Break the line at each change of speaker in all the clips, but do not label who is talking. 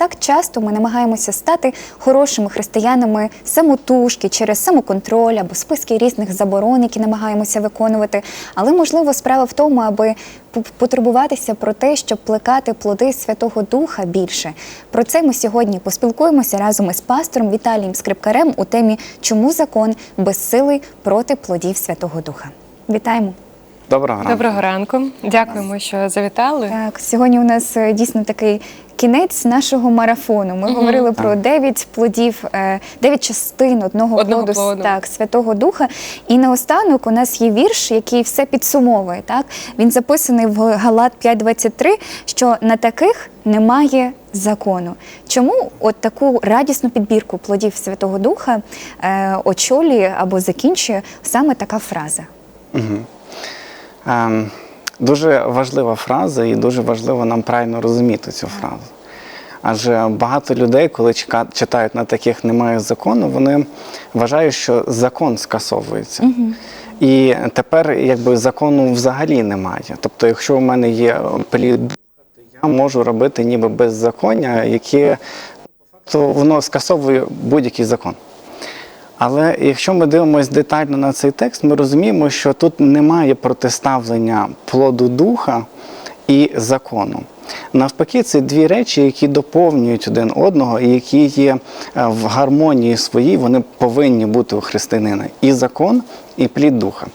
так часто ми намагаємося стати хорошими християнами самотужки через самоконтроль або списки різних заборон, які намагаємося виконувати. Але можливо справа в тому, аби потурбуватися про те, щоб плекати плоди Святого Духа більше. Про це ми сьогодні поспілкуємося разом із пастором Віталієм Скрипкарем у темі Чому закон безсилий проти плодів Святого Духа. Вітаємо!
Доброго ранку.
Доброго ранку. Дякуємо, що завітали.
Так, сьогодні у нас е, дійсно такий кінець нашого марафону. Ми говорили про дев'ять плодів, е, дев'ять частин одного,
Одного
плоду,
плоду.
так, Святого Духа. І наостанок у нас є вірш, який все підсумовує. Так? Він записаний в Галат 5.23, що на таких немає закону. Чому от таку радісну підбірку плодів Святого Духа е, очолює або закінчує саме така фраза?
Ем, дуже важлива фраза, і дуже важливо нам правильно розуміти цю фразу. Адже багато людей, коли читають на таких немає закону, вони вважають, що закон скасовується. І тепер якби закону взагалі немає. Тобто, якщо у мене є плід, то я можу робити ніби беззаконня, яке то воно скасовує будь-який закон. Але якщо ми дивимося детально на цей текст, ми розуміємо, що тут немає протиставлення плоду духа і закону. Навпаки, це дві речі, які доповнюють один одного і які є е, в гармонії своїй, вони повинні бути у християнина. І закон, і плід духа.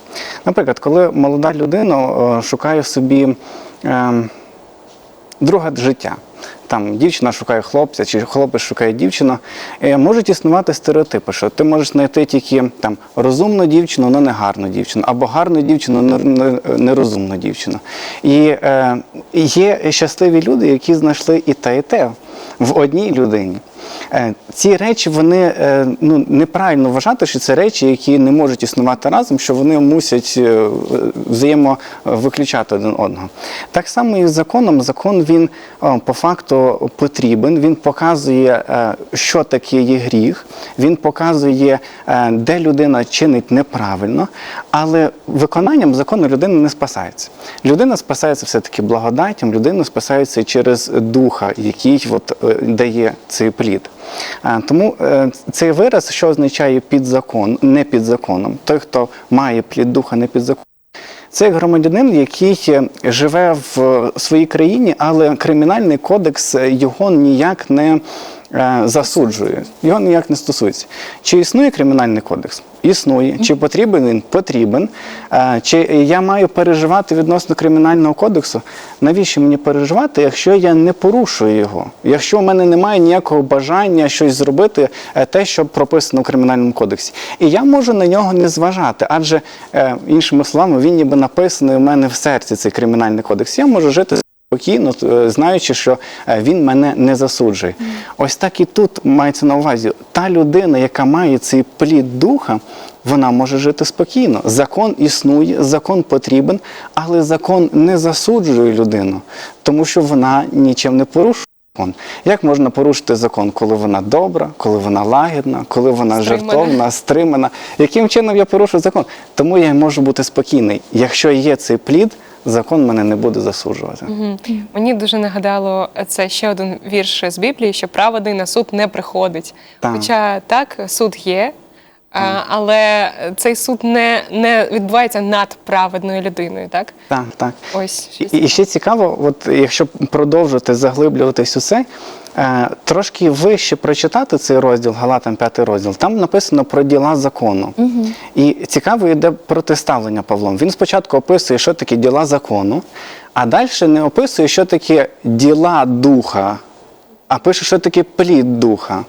Наприклад, коли молода людина е, шукає собі. ем, друге життя. Там дівчина шукає хлопця, чи хлопець шукає дівчину. Е, Можуть існувати стереотипи, що ти можеш знайти тільки там розумну дівчину, але не гарну дівчину, або гарну дівчину, не- нерозумну дівчину. І е, є щасливі люди, які знайшли і те, і те в одній людині. Е, Ці речі вони е, ну неправильно вважати, що це речі, які не можуть існувати разом, що вони мусять е, взаємовиключати один одного. Так само і з законом. Закон він по факту потрібен. Він показує, що таке є гріх. Він показує, де людина чинить неправильно, але виконанням закону людина не спасається. Людина спасається все-таки благодаттям, людина спасається через духа, який от, дає цей плід. Е, Тому е, цей вираз, що означає під закон, не під законом. Той, хто має плід духа, не під законом. Це громадянин, який е, живе в своїй країні, але кримінальний кодекс його ніяк не е, засуджує, його ніяк не стосується. Чи існує кримінальний кодекс? Існує. Чи потрібен він? Потрібен. Е, Чи я маю переживати відносно кримінального кодексу? Навіщо мені переживати, якщо я не порушую його? Якщо в мене немає ніякого бажання щось зробити, е, те, що прописано в кримінальному кодексі, і я можу на нього не зважати, адже іншими словами, він ніби написаний у мене в серці цей кримінальний кодекс. Я можу жити. Спокійно, е, знаючи, що е, він мене не засуджує. Ось так і тут мається на увазі. Та людина, яка має цей плід духа, вона може жити спокійно. Закон існує, закон потрібен, але закон не засуджує людину, тому що вона нічим не порушує. закон. Як можна порушити закон, коли вона добра, коли вона лагідна, коли вона
Стримана.
жертовна, стримана? Яким чином я порушую закон? Тому я можу бути спокійний. Якщо є цей плід, закон мене не буде засуджувати.
Угу. Мені дуже нагадало це ще один вірш з Біблії, що праведний на суд не приходить.
Так.
Хоча так, суд є, а, але цей суд не, не відбувається над праведною людиною, так?
Так, так.
Ось
І,
щось
і ще цікаво, от якщо продовжувати заглиблюватись у це, е, трошки вище прочитати цей розділ, Галатам 5 розділ, там написано про діла закону. І цікаво йде протиставлення Павлом. Він спочатку описує, що таке діла закону, а далі не описує, що таке діла духа, а пише, що таке плід духа.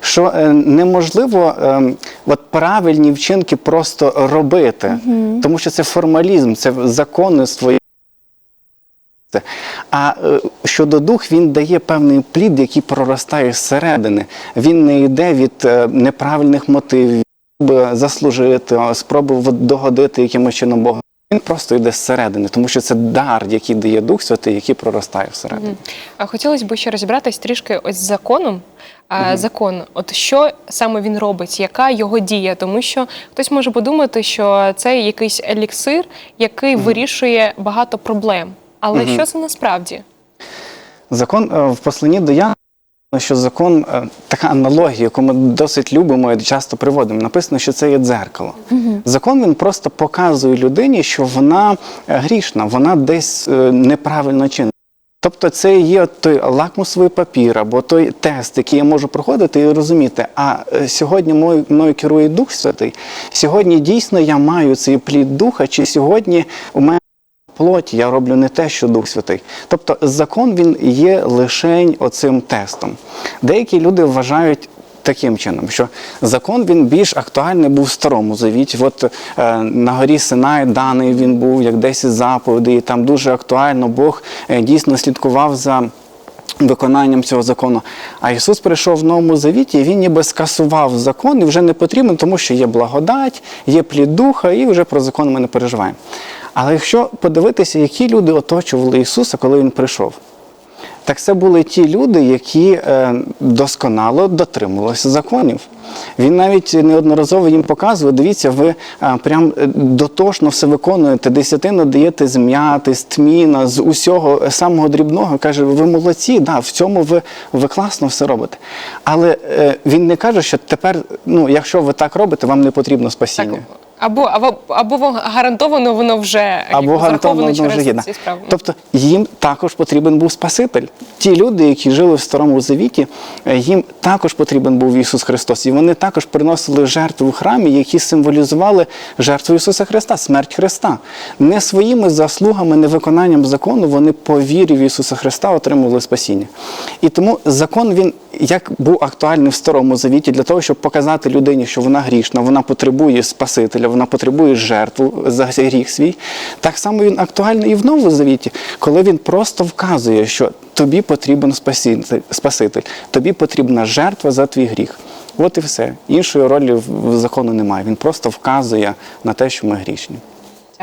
Що е, неможливо е, от правильні вчинки просто робити, тому що це формалізм, це законництво. Це. А е, щодо дух, він дає певний плід, який проростає зсередини. Він не йде від е, неправильних мотивів, заслужити, спроби догодити якимось чином Богу. Він просто йде зсередини, тому що це дар, який дає Дух Святий, який проростає всередині.
А хотілося б ще розібратись трішки ось з законом. А, Закон, от що саме він робить, яка його дія? Тому що хтось може подумати, що це якийсь еліксир, який вирішує багато проблем. Але що це насправді?
Закон е, в посланні до Яна Ну, Що закон, е, така аналогія, яку ми досить любимо і часто приводимо. Написано, що це є дзеркало. Закон він просто показує людині, що вона е, грішна, вона десь е, неправильно чинить. Тобто це є той лакмусовий папір або той тест, який я можу проходити і розуміти, а сьогодні мною, мною керує Дух Святий. Сьогодні дійсно я маю цей плід духа, чи сьогодні у мене плоті я роблю не те, що Дух Святий. Тобто закон він є лишень оцим тестом. Деякі люди вважають. Таким чином, що закон він більш актуальний був в старому завіті. От е, на горі Синай даний він був як 10 заповідей, і там дуже актуально Бог е, дійсно слідкував за виконанням цього закону. А Ісус прийшов в новому завіті, і він ніби скасував закон і вже не потрібен, тому що є благодать, є плід духа, і вже про закон ми не переживаємо. Але якщо подивитися, які люди оточували Ісуса, коли Він прийшов, так це були ті люди, які е, досконало дотримувалися законів. Він навіть неодноразово їм показував, дивіться, ви е, прям е, дотошно все виконуєте, десятину даєте з м'яти, з тміна, з усього самого дрібного. Каже, ви молодці, да, в цьому ви, ви класно все робите. Але він не каже, що тепер, ну, якщо ви так робите, вам не потрібно спасіння.
Або, або, або гарантовано воно вже
Або гарантовано вже
через
є. да.
ці справи.
Тобто їм також потрібен був Спаситель. Ті люди, які жили в Старому Завіті, е, їм також потрібен був Ісус Христос. І вони також приносили жертви у храмі, які символізували жертву Ісуса Христа, смерть Христа. Не своїми заслугами, не виконанням закону, вони по вірі в Ісуса Христа отримували спасіння. І тому закон він як був актуальний в Старому Завіті для того, щоб показати людині, що вона грішна, вона потребує Спасителя, вона потребує жертву за гріх свій. Так само він актуальний і в Новому Завіті, коли він просто вказує, що тобі потрібен спаситель, тобі потрібна жертва за твій гріх. От і все. Іншої ролі в закону немає. Він просто вказує на те, що ми грішні.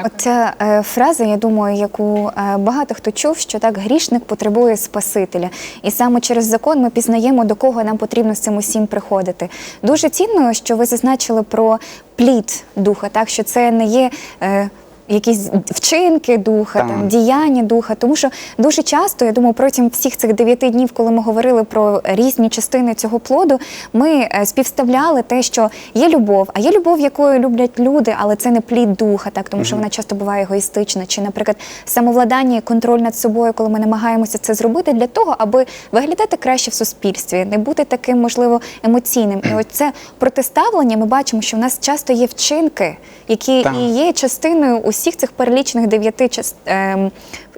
Оця е, фраза, я думаю, яку е, багато хто чув, що так грішник потребує Спасителя. І саме через закон ми пізнаємо, до кого нам потрібно з цим усім приходити. Дуже цінно, що ви зазначили про плід духа, так що це не є. Е, Якісь вчинки духа,
Так.
там діяння духа, тому що дуже часто, я думаю, протягом всіх цих дев'яти днів, коли ми говорили про різні частини цього плоду, ми е, співставляли те, що є любов, а є любов, якою люблять люди, але це не плід духа, так тому що вона часто буває егоїстична. Чи, наприклад, самовладання і контроль над собою, коли ми намагаємося це зробити для того, аби виглядати краще в суспільстві, не бути таким, можливо, емоційним. І ось це протиставлення. Ми бачимо, що в нас часто є вчинки, які
Так.
і є частиною усіх цих перелічених дев'яти ем,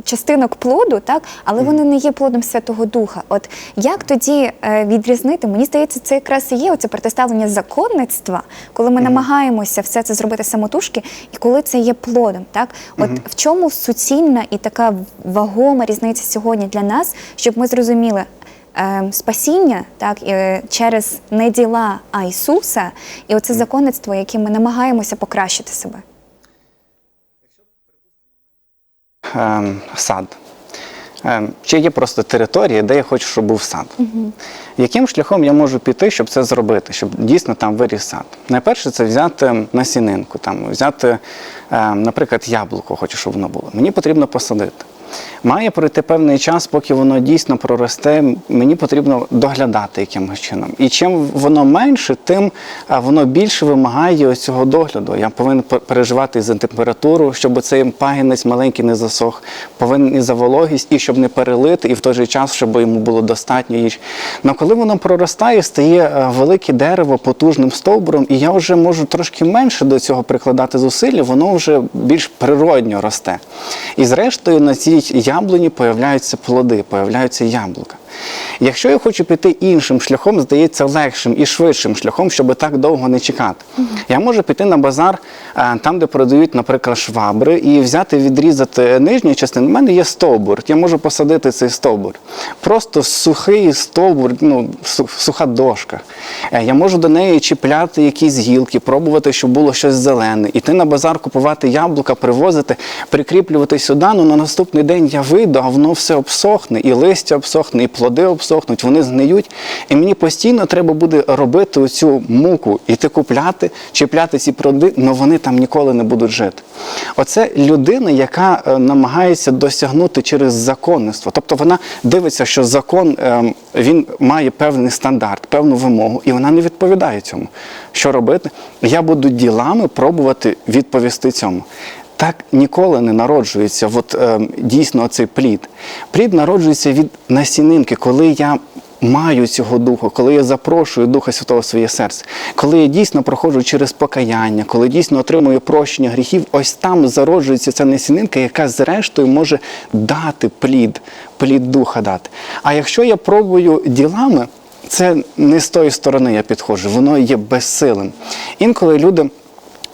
частинок плоду, так але вони не є плодом Святого Духа. От як тоді е, відрізнити? Мені здається, це якраз і є оце протиставлення законництва, коли ми намагаємося все це зробити самотужки, і коли це є плодом. Так, от в чому суцільна і така вагома різниця сьогодні для нас, щоб ми зрозуміли. е, Спасіння так е, через не діла, а Ісуса, і оце законництво, яким ми намагаємося покращити себе.
Сад. Ем, чи є просто територія, де я хочу, щоб був сад? Яким шляхом я можу піти, щоб це зробити, щоб дійсно там виріс сад? Найперше, це взяти насінинку, там, взяти, ем, наприклад, яблуко, хочу, щоб воно було. Мені потрібно посадити. Має пройти певний час, поки воно дійсно проросте. Мені потрібно доглядати якимось чином. І чим воно менше, тим воно більше вимагає ось цього догляду. Я повинен переживати за температуру, щоб цей пагінець маленький не засох, повинен і за вологість, і щоб не перелити, і в той же час, щоб йому було достатньо їжі. Но коли воно проростає, стає е, велике дерево потужним стовбуром, і я вже можу трошки менше до цього прикладати зусилля, воно вже більш природньо росте. І зрештою на цій яблуні появляються плоди, появляються яблука. Якщо я хочу піти іншим шляхом, здається легшим і швидшим шляхом, щоб так довго не чекати. Я можу піти на базар, е, там, де продають, наприклад, швабри, і взяти, відрізати нижню частину. У мене є стовбур, я можу посадити цей стовбур. Просто сухий стовбур, ну, суха дошка. Е, Я можу до неї чіпляти якісь гілки, пробувати, щоб було щось зелене. Іти на базар, купувати яблука, привозити, прикріплювати сюди. Ну на наступний день я вийду, а воно все обсохне, і листя обсохне, і плоди обсохнуть, вони згниють. І мені постійно треба буде робити оцю муку, іти купляти, чіпляти ці плоди, але вони там ніколи не будуть жити. Оце людина, яка е, намагається досягнути через законництво. Тобто вона дивиться, що закон ем, він має певний стандарт, певну вимогу, і вона не відповідає цьому. Що робити? Я буду ділами пробувати відповісти цьому. Так ніколи не народжується от, ем, дійсно цей плід. Плід народжується від насінинки, коли я маю цього духа, коли я запрошую Духа Святого в своє серце, коли я дійсно проходжу через покаяння, коли дійсно отримую прощення гріхів, ось там зароджується ця насінинка, яка зрештою може дати плід, плід духа дати. А якщо я пробую ділами, це не з тої сторони я підходжу, воно є безсилим. Інколи люди.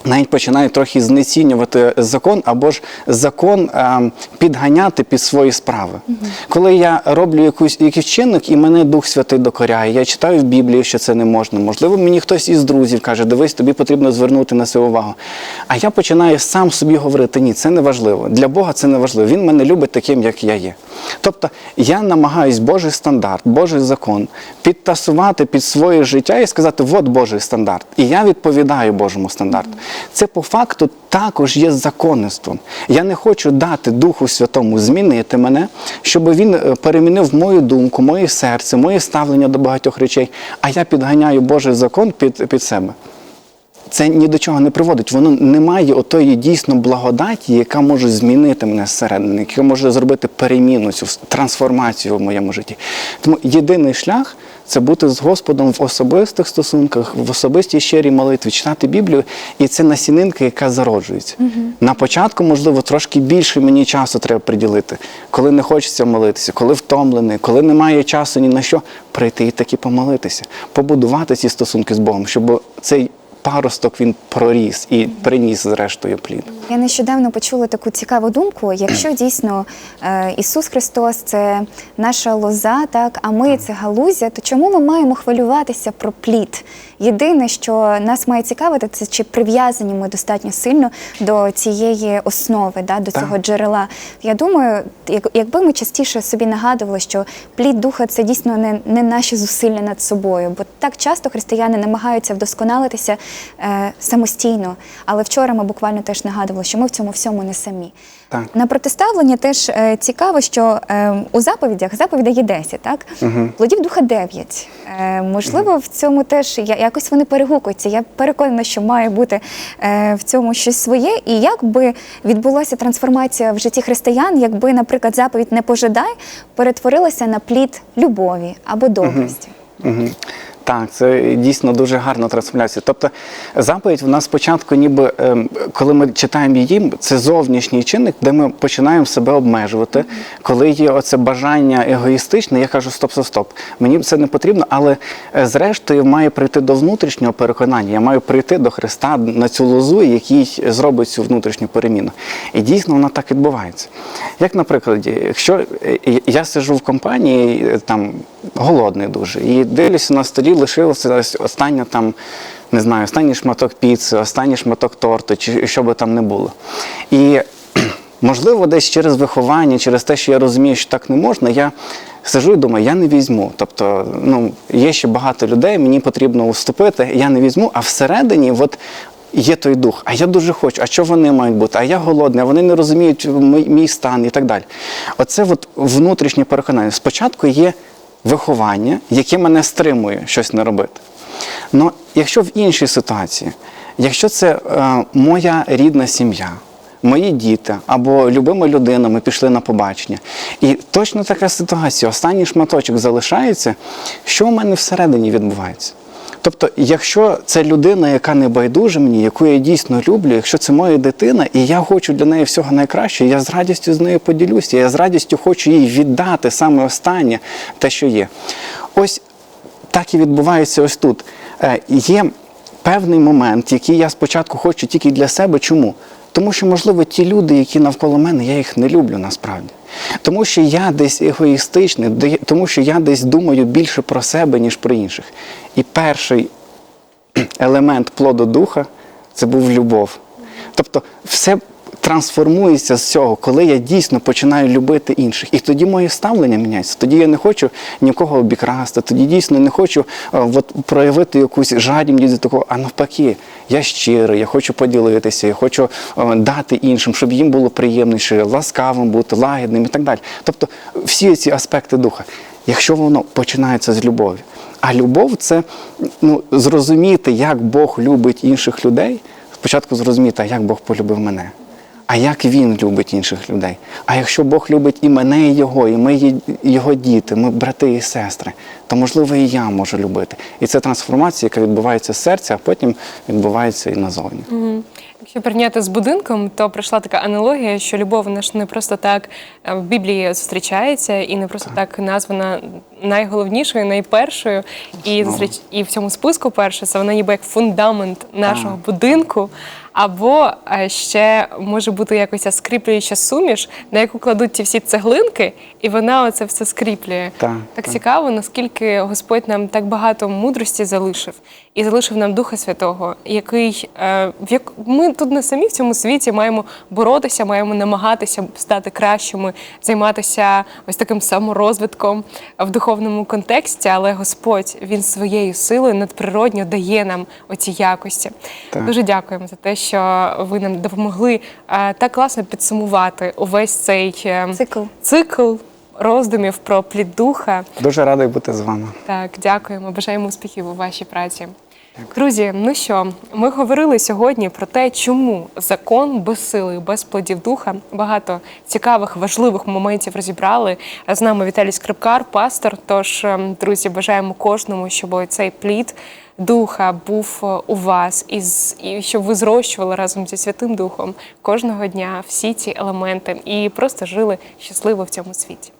Навіть починають трохи знецінювати закон або ж закон е, підганяти під свої справи. Коли я роблю якусь якийсь чинник і мене Дух Святий докоряє, я читаю в Біблії, що це не можна. Можливо, мені хтось із друзів каже, дивись, тобі потрібно звернути на це увагу. А я починаю сам собі говорити: ні, це не важливо. Для Бога це не важливо. Він мене любить таким, як я є. Тобто я намагаюсь Божий стандарт, Божий закон підтасувати під своє життя і сказати, от Божий стандарт. І я відповідаю Божому стандарту. Це по факту також є законництвом. Я не хочу дати Духу Святому змінити мене, щоб він е, перемінив мою думку, моє серце, моє ставлення до багатьох речей, а я підганяю Божий закон під, під себе це ні до чого не приводить. Воно не має отої дійсно благодаті, яка може змінити мене зсередини, яка може зробити переміну, цю трансформацію в моєму житті. Тому єдиний шлях це бути з Господом в особистих стосунках, в особистій щирій молитві, читати Біблію, і це насінинка, яка зароджується. На початку, можливо, трошки більше мені часу треба приділити, коли не хочеться молитися, коли втомлений, коли немає часу ні на що, прийти і таки помолитися, побудувати ці стосунки з Богом, щоб цей паросток він проріс і приніс зрештою плід.
Я нещодавно почула таку цікаву думку. Якщо дійсно е, Ісус Христос це наша лоза, так а ми це галузя, то чому ми маємо хвилюватися про плід? Єдине, що нас має цікавити, це чи прив'язані ми достатньо сильно до цієї основи, да, до
Так.
цього джерела. Я думаю, як, якби ми частіше собі нагадували, що плід духа це дійсно не, не наші зусилля над собою, бо так часто християни намагаються вдосконалитися самостійно. Але вчора ми буквально теж нагадували, що ми в цьому всьому не самі.
Так.
На протиставлення теж е, цікаво, що е, у заповідях заповідей є 10, так? Плодів духа 9. Е, можливо, в цьому теж я- якось вони перегукуються. Я переконана, що має бути е, в цьому щось своє. І як би відбулася трансформація в житті християн, якби, наприклад, заповідь не пожадай перетворилася на плід любові або добрості.
Угу. Так, це дійсно дуже гарна трансформація. Тобто заповідь в нас спочатку, ніби ем, коли ми читаємо її, це зовнішній чинник, де ми починаємо себе обмежувати. Коли є оце бажання егоїстичне, я кажу стоп, стоп, стоп. Мені це не потрібно, але е, зрештою має прийти до внутрішнього переконання. Я маю прийти до Христа на цю лозу, який зробить цю внутрішню переміну. І дійсно вона так відбувається. Як, наприклад, якщо е, я сижу в компанії, е, там голодний дуже, і дивлюся на столі, лишилося ось остання там. Не знаю, останній шматок піци, останній шматок торту, чи що би там не було. І можливо, десь через виховання, через те, що я розумію, що так не можна, я сижу і думаю, я не візьму. Тобто, ну, є ще багато людей, мені потрібно уступити, я не візьму, а всередині, от. Є той дух, а я дуже хочу, а що вони мають бути? А я голодний, а вони не розуміють мій стан і так далі. Оце от внутрішнє переконання. Спочатку є виховання, яке мене стримує щось не робити. Ну, якщо в іншій ситуації, якщо це е, моя рідна сім'я, мої діти або любима людина, ми пішли на побачення, і точно така ситуація, останній шматочок залишається, що у мене всередині відбувається? Тобто, якщо це людина, яка не байдуже мені, яку я дійсно люблю, якщо це моя дитина, і я хочу для неї всього найкраще, я з радістю з нею поділюся, я з радістю хочу їй віддати саме останнє, те, що є. Ось так і відбувається ось тут. Е, Є певний момент, який я спочатку хочу тільки для себе. Чому? Тому що, можливо, ті люди, які навколо мене, я їх не люблю насправді. Тому що я десь егоїстичний, тому що я десь думаю більше про себе, ніж про інших. І перший елемент плоду духа це був любов. Тобто, все трансформується з цього, коли я дійсно починаю любити інших. І тоді моє ставлення міняється. Тоді я не хочу нікого обікрасти, тоді дійсно не хочу е, от, проявити якусь жадібність до такого, а навпаки, я щирий, я хочу поділитися, я хочу е, дати іншим, щоб їм було приємніше, ласкавим бути, лагідним і так далі. Тобто всі ці аспекти духа, якщо воно починається з любові. А любов це ну, зрозуміти, як Бог любить інших людей. Спочатку зрозуміти, а як Бог полюбив мене. А як він любить інших людей? А якщо Бог любить і мене, і його, і ми його діти, ми брати і сестри, то можливо і я можу любити. І це трансформація, яка відбувається з серця, а потім відбувається і назовні.
Якщо порівняти з будинком, то прийшла така аналогія, що любов вона ж не просто так е, в Біблії зустрічається і не просто так названа найголовнішою, найпершою. І, зустріч... і в цьому списку перше це вона ніби як фундамент нашого будинку. Або е, ще може бути якось скріплююча суміш, на яку кладуть ті всі цеглинки, і вона оце все скріплює.
Так,
так
так.
цікаво, наскільки Господь нам так багато мудрості залишив і залишив нам Духа Святого, який е, в як ми тут не самі в цьому світі маємо боротися, маємо намагатися стати кращими, займатися ось таким саморозвитком в духовному контексті. Але Господь він своєю силою надприродньо дає нам оці якості.
Так.
Дуже дякуємо за те, що ви нам допомогли е, так класно підсумувати увесь цей е,
Цикл.
цикл роздумів про плід духа.
Дуже радий бути з вами.
Так, дякуємо. Бажаємо успіхів у вашій праці. Друзі, ну що, ми говорили сьогодні про те, чому закон без сили, без плодів духа. Багато цікавих, важливих моментів розібрали. З нами Віталій Скрипкар, пастор. Тож, ем, друзі, бажаємо кожному, щоб цей плід духа був е, у вас, і, щоб ви зрощували разом зі Святим Духом кожного дня всі ці елементи і просто жили щасливо в цьому світі.